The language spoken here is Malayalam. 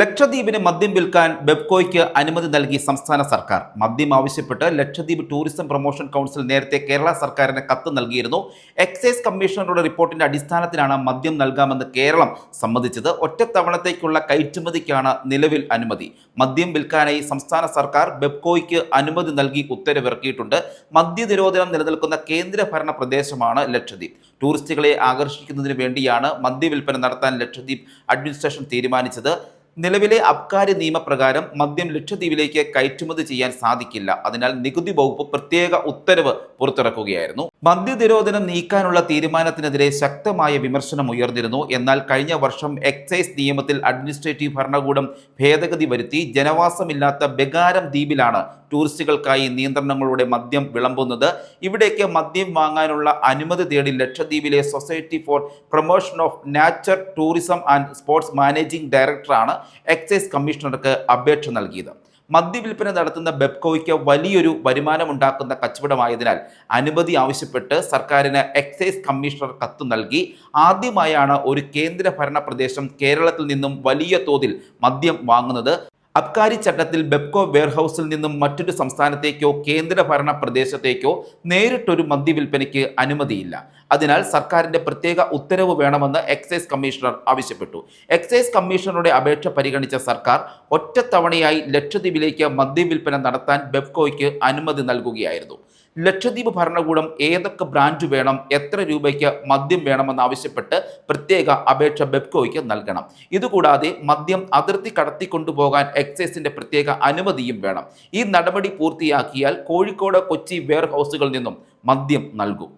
ലക്ഷദ്വീപിന് മദ്യം വിൽക്കാൻ ബെബ്കോയ്ക്ക് അനുമതി നൽകി സംസ്ഥാന സർക്കാർ. മദ്യം ആവശ്യപ്പെട്ട് ലക്ഷദ്വീപ് ടൂറിസം പ്രൊമോഷൻ കൗൺസിൽ നേരത്തെ കേരള സർക്കാരിന് കത്ത് നൽകിയിരുന്നു. എക്സൈസ് കമ്മീഷണറുടെ റിപ്പോർട്ടിന്റെ അടിസ്ഥാനത്തിലാണ് മദ്യം നൽകാമെന്ന് കേരളം സമ്മതിച്ചത്. ഒറ്റത്തവണത്തേക്കുള്ള കയറ്റുമതിക്കാണ് നിലവിൽ അനുമതി. മദ്യം വിൽക്കാനായി സംസ്ഥാന സർക്കാർ ബെബ്കോയ്ക്ക് അനുമതി നൽകി ഉത്തരവിറക്കിയിട്ടുണ്ട്. മദ്യ നിരോധനം നിലനിൽക്കുന്ന കേന്ദ്രഭരണ പ്രദേശമാണ് ലക്ഷദ്വീപ്. ടൂറിസ്റ്റുകളെ ആകർഷിക്കുന്നതിന് വേണ്ടിയാണ് മദ്യവിൽപ്പന നടത്താൻ ലക്ഷദ്വീപ് അഡ്മിനിസ്ട്രേഷൻ തീരുമാനിച്ചത്. നിലവിലെ അബ്കാരി നിയമപ്രകാരം മദ്യം ലക്ഷദ്വീപിലേക്ക് കയറ്റുമതി ചെയ്യാൻ സാധിക്കില്ല. അതിനാൽ നികുതി വകുപ്പ് പ്രത്യേക ഉത്തരവ് പുറത്തിറക്കുകയായിരുന്നു. മദ്യ നിരോധനം നീക്കാനുള്ള തീരുമാനത്തിനെതിരെ ശക്തമായ വിമർശനം ഉയർന്നിരുന്നു. എന്നാൽ കഴിഞ്ഞ വർഷം എക്സൈസ് നിയമത്തിൽ അഡ്മിനിസ്ട്രേറ്റീവ് ഭരണകൂടം ഭേദഗതി വരുത്തി ജനവാസമില്ലാത്ത ബെഗാരം ദ്വീപിലാണ് ടൂറിസ്റ്റുകൾക്കായി നിയന്ത്രണങ്ങളുടെ മദ്യം വിളമ്പുന്നത്. ഇവിടേക്ക് മദ്യം വാങ്ങാനുള്ള അനുമതി തേടി ലക്ഷദ്വീപിലെ society for promotion of nature tourism and sports managing ഡയറക്ടറാണ് എക്സൈസ് കമ്മീഷണർക്ക് അപേക്ഷ നൽകിയത്. മദ്യവിൽപ്പന നടത്തുന്ന ബെപ്കോയ്ക്ക് വലിയൊരു വരുമാനം ഉണ്ടാക്കുന്ന കച്ചവടമായതിനാൽ അനുമതി ആവശ്യപ്പെട്ട് സർക്കാരിന് എക്സൈസ് കമ്മീഷണർ കത്ത് നൽകി. ആദ്യമായാണ് ഒരു കേന്ദ്ര ഭരണ പ്രദേശം കേരളത്തിൽ നിന്നും വലിയ തോതിൽ മദ്യം വാങ്ങുന്നത്. അബ്കാരി ചട്ടത്തിൽ ബെപ്കോ വെയർഹൌസിൽ നിന്നും മറ്റൊരു സംസ്ഥാനത്തേക്കോ കേന്ദ്രഭരണ പ്രദേശത്തേക്കോ നേരിട്ടൊരു മദ്യവിൽപ്പനയ്ക്ക് അനുമതിയില്ല. അതിനാൽ സർക്കാരിന്റെ പ്രത്യേക ഉത്തരവ് വേണമെന്ന് എക്സൈസ് കമ്മീഷണർ ആവശ്യപ്പെട്ടു. എക്സൈസ് കമ്മീഷണറുടെ അപേക്ഷ പരിഗണിച്ച സർക്കാർ ഒറ്റത്തവണയായി ലക്ഷദ്വീപിലേക്ക് മദ്യവിൽപ്പന നടത്താൻ ബെപ്കോയ്ക്ക് അനുമതി നൽകുകയായിരുന്നു. ലക്ഷദ്വീപ് ഭരണകൂടം ഏതൊക്കെ ബ്രാൻഡ് വേണം എത്ര രൂപയ്ക്ക് മദ്യം വേണമെന്നാവശ്യപ്പെട്ട് പ്രത്യേക അപേക്ഷ ബെപ്കോയ്ക്ക് നൽകണം. ഇതുകൂടാതെ മദ്യം അതിർത്തി കടത്തിക്കൊണ്ടുപോകാൻ എക്സൈസിന്റെ പ്രത്യേക അനുമതിയും വേണം. ഈ നടപടി പൂർത്തിയാക്കിയാൽ കോഴിക്കോട് കൊച്ചി വെയർ ഹൗസുകളിൽ നിന്നും മദ്യം നൽകും.